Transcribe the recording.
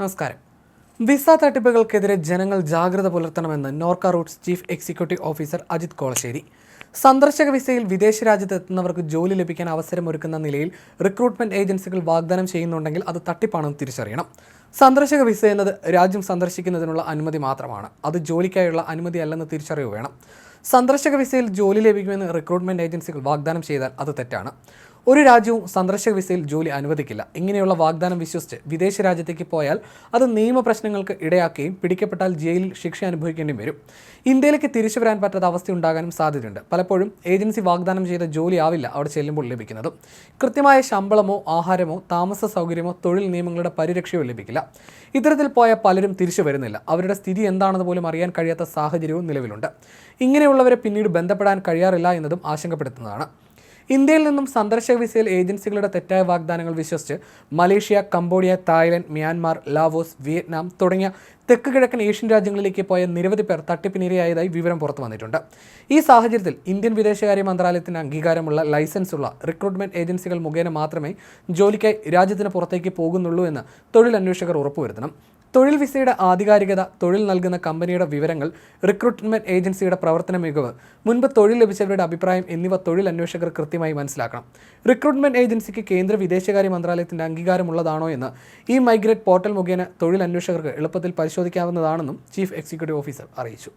നമസ്കാരം. വിസ തട്ടിപ്പുകൾക്കെതിരെ ജനങ്ങൾ ജാഗ്രത പുലർത്തണമെന്ന് Norka Roots chief executive officer Ajith Kolassery. സന്ദർശക വിസയിൽ വിദേശ രാജ്യത്ത് എത്തുന്നവർക്ക് ജോലി ലഭിക്കാൻ അവസരമൊരുക്കുന്ന നിലയിൽ റിക്രൂട്ട്മെന്റ് ഏജൻസികൾ വാഗ്ദാനം ചെയ്യുന്നുണ്ടെങ്കിൽ അത് തട്ടിപ്പാണെന്ന് തിരിച്ചറിയണം. സന്ദർശക വിസ എന്നത് രാജ്യം സന്ദർശിക്കുന്നതിനുള്ള അനുമതി മാത്രമാണ്. അത് ജോലിക്കായുള്ള അനുമതി അല്ലെന്ന് തിരിച്ചറിവ് വേണം സന്ദർശക വിസയിൽ ജോലി ലഭിക്കുമെന്ന് റിക്രൂട്ട്മെന്റ് ഏജൻസികൾ വാഗ്ദാനം ചെയ്താൽ അത് തെറ്റാണ്. ഒരു രാജ്യവും സന്ദർശക വിസയിൽ ജോലി അനുവദിക്കില്ല. ഇങ്ങനെയുള്ള വാഗ്ദാനം വിശ്വസിച്ച് വിദേശ രാജ്യത്തേക്ക് പോയാൽ അത് നിയമപ്രശ്നങ്ങൾക്ക് ഇടയാക്കുകയും പിടിക്കപ്പെട്ടാൽ ജയിലിൽ ശിക്ഷ അനുഭവിക്കേണ്ടി വരും. ഇന്ത്യയിലേക്ക് തിരിച്ചു വരാൻ പറ്റാത്ത അവസ്ഥ ഉണ്ടാകാനും സാധ്യതയുണ്ട്. പലപ്പോഴും ഏജൻസി വാഗ്ദാനം ചെയ്ത ജോലി ആവില്ല അവിടെ ചെല്ലുമ്പോൾ ലഭിക്കുന്നത്. കൃത്യമായ ശമ്പളമോ ആഹാരമോ താമസ സൗകര്യമോ തൊഴിൽ നിയമങ്ങളുടെ പരിരക്ഷയോ ലഭിക്കില്ല. ഇത്തരത്തിൽ പോയ പലരും തിരിച്ചു വരുന്നില്ല. അവരുടെ സ്ഥിതി എന്താണെന്ന് പോലും അറിയാൻ കഴിയാത്ത സാഹചര്യവും നിലവിലുണ്ട്. ഇങ്ങനെയുള്ളവരെ പിന്നീട് ബന്ധപ്പെടാൻ കഴിയാറില്ല എന്നതും ആശങ്കപ്പെടുത്തുന്നതാണ്. ഇന്ത്യയിൽ നിന്നും സന്ദർശക വിസയിൽ ഏജൻസികളുടെ തെറ്റായ വാഗ്ദാനങ്ങൾ വിശ്വസിച്ച് Malaysia Cambodia Thailand Myanmar Laos Vietnam തുടങ്ങിയ തെക്ക് കിഴക്കൻ ഏഷ്യൻ രാജ്യങ്ങളിലേക്ക് പോയ നിരവധി പേർ തട്ടിപ്പിനിരയായതായി വിവരം പുറത്തു വന്നിട്ടുണ്ട്. ഈ സാഹചര്യത്തിൽ ഇന്ത്യൻ വിദേശകാര്യ മന്ത്രാലയത്തിന് അംഗീകാരമുള്ള ലൈസൻസുള്ള റിക്രൂട്ട്മെന്റ് ഏജൻസികൾ മുഖേന മാത്രമേ ജോലിക്കായി രാജ്യത്തിന് പുറത്തേക്ക് പോകുന്നുള്ളൂ എന്ന് തൊഴിൽ അന്വേഷകർ ഉറപ്പുവരുത്തണം. തൊഴിൽ വിസയുടെ ആധികാരികത തൊഴിൽ നൽകുന്ന കമ്പനിയുടെ വിവരങ്ങൾ റിക്രൂട്ട്മെന്റ് ഏജൻസിയുടെ പ്രവർത്തന മികവ് മുൻപ് തൊഴിൽ ലഭിച്ചവരുടെ അഭിപ്രായം എന്നിവ തൊഴിൽ അന്വേഷകർ കൃത്യമായി മനസ്സിലാക്കണം. റിക്രൂട്ട്മെന്റ് ഏജൻസിക്ക് കേന്ദ്ര വിദേശകാര്യ മന്ത്രാലയത്തിന്റെ അംഗീകാരമുള്ളതാണോ എന്ന് ഈ മൈഗ്രേറ്റ് പോർട്ടൽ മുഖേന തൊഴിൽ അന്വേഷകർക്ക് എളുപ്പത്തിൽ പരിശോധിക്കാവുന്നതാണെന്നും ചീഫ് എക്സിക്യൂട്ടീവ് ഓഫീസർ അറിയിച്ചു.